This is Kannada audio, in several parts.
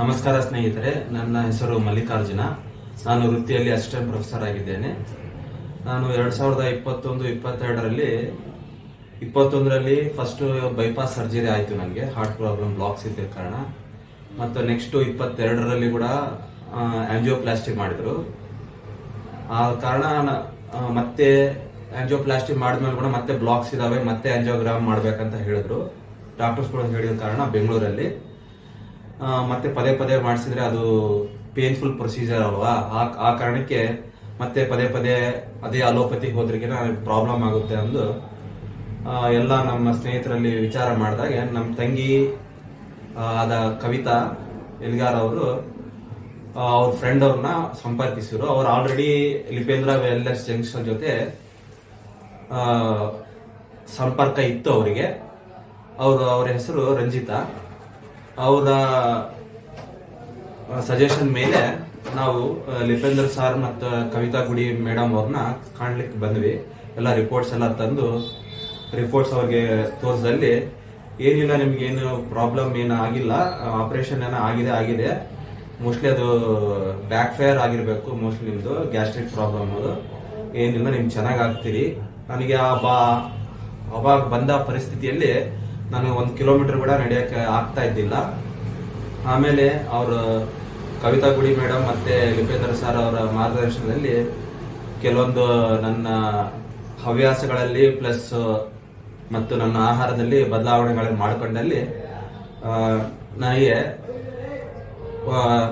ನಮಸ್ಕಾರ ಸ್ನೇಹಿತರೆ, ನನ್ನ ಹೆಸರು ಮಲ್ಲಿಕಾರ್ಜುನ. ನಾನು ವೃತ್ತಿಯಲ್ಲಿ ಅಸಿಸ್ಟೆಂಟ್ ಪ್ರೊಫೆಸರ್ ಆಗಿದ್ದೇನೆ. ನಾನು ಎರಡು ಸಾವಿರದ ಇಪ್ಪತ್ತೊಂದು, ಇಪ್ಪತ್ತೆರಡರಲ್ಲಿ, ಇಪ್ಪತ್ತೊಂದರಲ್ಲಿ ಫಸ್ಟ್ ಬೈಪಾಸ್ ಸರ್ಜರಿ ಆಯಿತು ನನಗೆ ಹಾರ್ಟ್ ಪ್ರಾಬ್ಲಮ್ ಬ್ಲಾಕ್ಸ್ ಇದ್ದ ಕಾರಣ. ಮತ್ತು ನೆಕ್ಸ್ಟ್ ಇಪ್ಪತ್ತೆರಡರಲ್ಲಿ ಕೂಡ ಆಂಜಿಯೋಪ್ಲಾಸ್ಟಿ ಮಾಡಿದ್ರು. ಆ ಕಾರಣ ಮತ್ತೆ ಆಂಜಿಯೋಪ್ಲಾಸ್ಟಿ ಮಾಡಿದ್ಮೇಲೆ ಕೂಡ ಮತ್ತೆ ಬ್ಲಾಕ್ಸ್ ಇದಾವೆ, ಮತ್ತೆ ಆಂಜಿಯೋಗ್ರಾಮ್ ಮಾಡಬೇಕಂತ ಹೇಳಿದ್ರು. ಡಾಕ್ಟರ್ಸ್ ಕೂಡ ಹೇಳಿದ ಕಾರಣ ಬೆಂಗಳೂರಲ್ಲಿ. ಮತ್ತೆ ಪದೇ ಪದೇ ಮಾಡಿಸಿದ್ರೆ ಅದು ಪೇನ್ಫುಲ್ ಪ್ರೊಸೀಜರ್ ಅಲ್ವಾ? ಆ ಕಾರಣಕ್ಕೆ ಮತ್ತೆ ಪದೇ ಪದೇ ಅದೇ ಅಲೋಪತಿ ಹೋದ್ರಿಗೆ ಪ್ರಾಬ್ಲಮ್ ಆಗುತ್ತೆ ಅಂದು ಎಲ್ಲ ನಮ್ಮ ಸ್ನೇಹಿತರಲ್ಲಿ ವಿಚಾರ ಮಾಡಿದಾಗ ನಮ್ಮ ತಂಗಿ ಆದ ಕವಿತಾ ಎಲ್ಗಾರ್ ಅವರು ಅವ್ರ ಫ್ರೆಂಡ್ ಅವ್ರನ್ನ ಸಂಪರ್ಕಿಸಿದ್ರು. ಅವ್ರು ಆಲ್ರೆಡಿ ಲಿಪೇಂದ್ರ ವೆಲ್ನೆಸ್ ಜಂಕ್ಷನ್ ಜೊತೆ ಸಂಪರ್ಕ ಇತ್ತು ಅವರಿಗೆ. ಅವರು, ಅವರ ಹೆಸರು ರಂಜಿತಾ. ಅವರ ಸಜೆಷನ್ ಮೇಲೆ ನಾವು ಲಿಪೇಂದ್ರ ಸಾರ್ ಮತ್ತು ಕವಿತಾ ಗುಡಿ ಮೇಡಮ್ ಅವ್ರನ್ನ ಕಾಣ್ಲಿಕ್ಕೆ ಬಂದ್ವಿ. ಎಲ್ಲ ರಿಪೋರ್ಟ್ಸ್ ಎಲ್ಲ ತಂದು ರಿಪೋರ್ಟ್ಸ್ ಅವ್ರಿಗೆ ತೋರಿಸಲ್ಲಿ ಏನಿಲ್ಲ ನಿಮ್ಗೇನು ಪ್ರಾಬ್ಲಮ್ ಏನು ಆಗಿಲ್ಲ ಆಪರೇಷನ್ ಏನೋ ಆಗಿದೆ ಆಗಿದೆ. ಮೋಸ್ಟ್ಲಿ ಅದು ಬ್ಯಾಕ್ ಫೈರ್ ಆಗಿರಬೇಕು ಮೋಸ್ಟ್ಲಿ ನಿಮ್ಮದು ಗ್ಯಾಸ್ಟ್ರಿಕ್ ಪ್ರಾಬ್ಲಮ್ ಅದು. ಏನಿಲ್ಲ, ನಿಮ್ಗೆ ಚೆನ್ನಾಗಿ ಆಗ್ತೀರಿ. ನನಗೆ ಆ ಬಾ ಅವಾಗ ಬಂದ ಪರಿಸ್ಥಿತಿಯಲ್ಲಿ ನಾನು ಒಂದು ಕಿಲೋಮೀಟರ್ ಕೂಡ ನಡೆಯಕ್ಕೆ ಆಗ್ತಾ ಇದ್ದಿಲ್ಲ. ಆಮೇಲೆ ಅವರು ಕವಿತಾ ಗುಡಿ ಮೇಡಮ್ ಮತ್ತೆ ಲಿಪೇಂದ್ರ ಸರ್ ಅವರ ಮಾರ್ಗದರ್ಶನದಲ್ಲಿ ಕೆಲವೊಂದು ನನ್ನ ಹವ್ಯಾಸಗಳಲ್ಲಿ ಪ್ಲಸ್, ಮತ್ತು ನನ್ನ ಆಹಾರದಲ್ಲಿ ಬದಲಾವಣೆಗಳನ್ನು ಮಾಡಿಕೊಂಡಲ್ಲಿ ನನಗೆ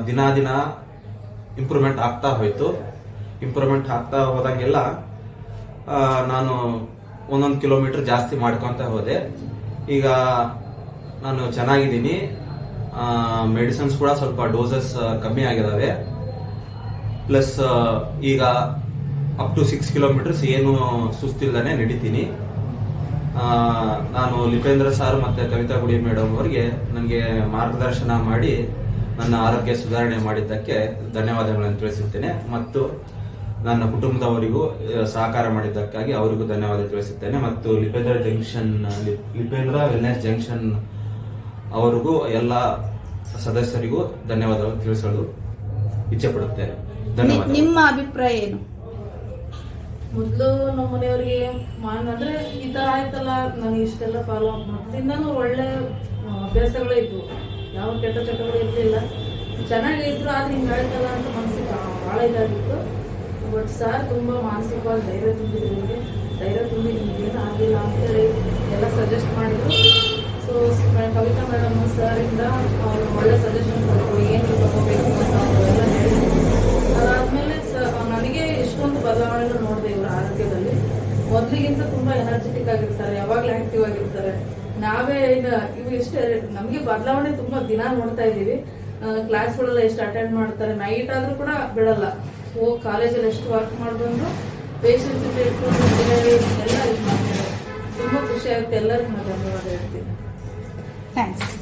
ದಿನ ದಿನ ಇಂಪ್ರೂವ್ಮೆಂಟ್ ಆಗ್ತಾ ಹೋಯ್ತು. ಇಂಪ್ರೂವ್ಮೆಂಟ್ ಆಗ್ತಾ ಹೋದಂಗೆಲ್ಲ ನಾನು ಒಂದೊಂದು ಕಿಲೋಮೀಟರ್ ಜಾಸ್ತಿ ಮಾಡ್ಕೊತ ಹೋದೆ. ಈಗ ನಾನು ಚೆನ್ನಾಗಿದ್ದೀನಿ. ಮೆಡಿಸಿನ್ಸ್ ಕೂಡ ಸ್ವಲ್ಪ ಡೋಸಸ್ ಕಮ್ಮಿ ಆಗಿದಾವೆ. ಪ್ಲಸ್ ಈಗ ಅಪ್ ಟು ಸಿಕ್ಸ್ ಕಿಲೋಮೀಟರ್ಸ್ ಏನು ಸುಸ್ತಿಲ್ಲದೆ ನಡೀತೀನಿ. ನಾನು ಲಿಪೇಂದ್ರ ಸಾರ್ ಮತ್ತು ಕವಿತಾ ಗುಡಿ ಮೇಡಮ್ ಅವರಿಗೆ ನನಗೆ ಮಾರ್ಗದರ್ಶನ ಮಾಡಿ ನನ್ನ ಆರೋಗ್ಯ ಸುಧಾರಣೆ ಮಾಡಿದ್ದಕ್ಕೆ ಧನ್ಯವಾದಗಳನ್ನು ತಿಳಿಸುತ್ತೇನೆ. ಮತ್ತು ನನ್ನ ಕುಟುಂಬದವರಿಗೂ ಸಹಕಾರ ಮಾಡಿದ್ದಕ್ಕಾಗಿ ಅವರಿಗೂ ಧನ್ಯವಾದ ತಿಳಿಸುತ್ತೇನೆ. ಮತ್ತು Lipendra junction Lipendra wellness junction ಅವರಿಗೂ ಎಲ್ಲ ಸದಸ್ಯರಿಗೂ ಧನ್ಯವಾದ ತಿಳಿಸಲು ಇಚ್ಛೆ ಪಡುತ್ತೇನೆ ಧನ್ಯವಾದ ನಿಮ್ಮ ಅಭಿಪ್ರಾಯ ಏನು? ಮೊದಲು ನಮ್ಮ ಮನೆಯವರಿಗೆ ಮಾನ್ ಅಂದ್ರೆ ಈ ತರ ಆಯ್ತಲ್ಲ ನನಗೆ ಇಷ್ಟೆಲ್ಲ ಫಾಲೋ ಅಪ್ ಮೊದಲಿಂದನೂ ಒಳ್ಳೆ ಅಭ್ಯಾಸಗಳೇ ಇದ್ವು. ಯಾವ ಕೆಟ್ಟ ಚಟಗಳು ಇರ್ಲಿಲ್ಲ. ಚೆನ್ನಾಗಿ ಇದ್ರು ಆದ್ರೆ ಹಿಂಗಾಯ್ತಲ್ಲ ಅಂತ ಮನಸ್ಸಿಗೆ ಭಾಳ ಇದಾಗಿತ್ತು. ಬಟ್ ಸರ್ ತುಂಬ ಮಾನಸಿಕವಾಗಿ ಧೈರ್ಯ ತುಂಬಿದ್ರು ನಿಮಗೆ. ಧೈರ್ಯ ತುಂಬಿ ಏನು ಆಗಿಲ್ಲ ಅಂತೇಳಿ ಎಲ್ಲ ಸಜೆಸ್ಟ್ ಮಾಡಿದ್ರು. ಸೊ ಕವಿತಾ ಮೇಡಮ್ ಸರಿಂದ ಅವರು ಒಳ್ಳೆ ಸಜೆಷನ್ ಕೊಟ್ಟರು ಏನು ತಗೋಬೇಕು ಅಂತ ಅವರೆಲ್ಲ ಹೇಳಿದ್ರು ಅದಾದ್ಮೇಲೆ ಸ- ನನಗೆ ಎಷ್ಟೊಂದು ಬದಲಾವಣೆಗಳು ನೋಡಿದೆ ಇವರ ಆರೋಗ್ಯದಲ್ಲಿ. ಮೊದಲಿಗಿಂತ ತುಂಬ ಎನರ್ಜೆಟಿಕ್ ಆಗಿರ್ತಾರೆ, ಯಾವಾಗಲೂ ಆ್ಯಕ್ಟಿವ್ ಆಗಿರ್ತಾರೆ. ನಾವೇ ಈಗ ಇವು ಎಷ್ಟು ನಮಗೆ ಬದಲಾವಣೆ ತುಂಬ ದಿನ ನೋಡ್ತಾ ಇದ್ದೀವಿ. ಕ್ಲಾಸ್ಗಳೆಲ್ಲ ಎಷ್ಟು ಅಟೆಂಡ್ ಮಾಡ್ತಾರೆ? ನೈಟ್ ಆದರೂ ಕೂಡ ಬಿಡಲ್ಲ. ಹೋಗಿ ಕಾಲೇಜಲ್ಲಿ ಎಷ್ಟು ವರ್ಕ್ ಪೇಷಂಟ್ಸ್ ಜೊತೆ ಇಟ್ಕೊಂಡು ಎಲ್ಲ ಇದು ಮಾಡ್ತಾರೆ. ತುಂಬಾ ಖುಷಿ ಆಗುತ್ತೆ, ಎಲ್ಲರಿಗೂ ಧನ್ಯವಾದ ಹೇಳ್ತೀನಿ. ಥ್ಯಾಂಕ್ಸ್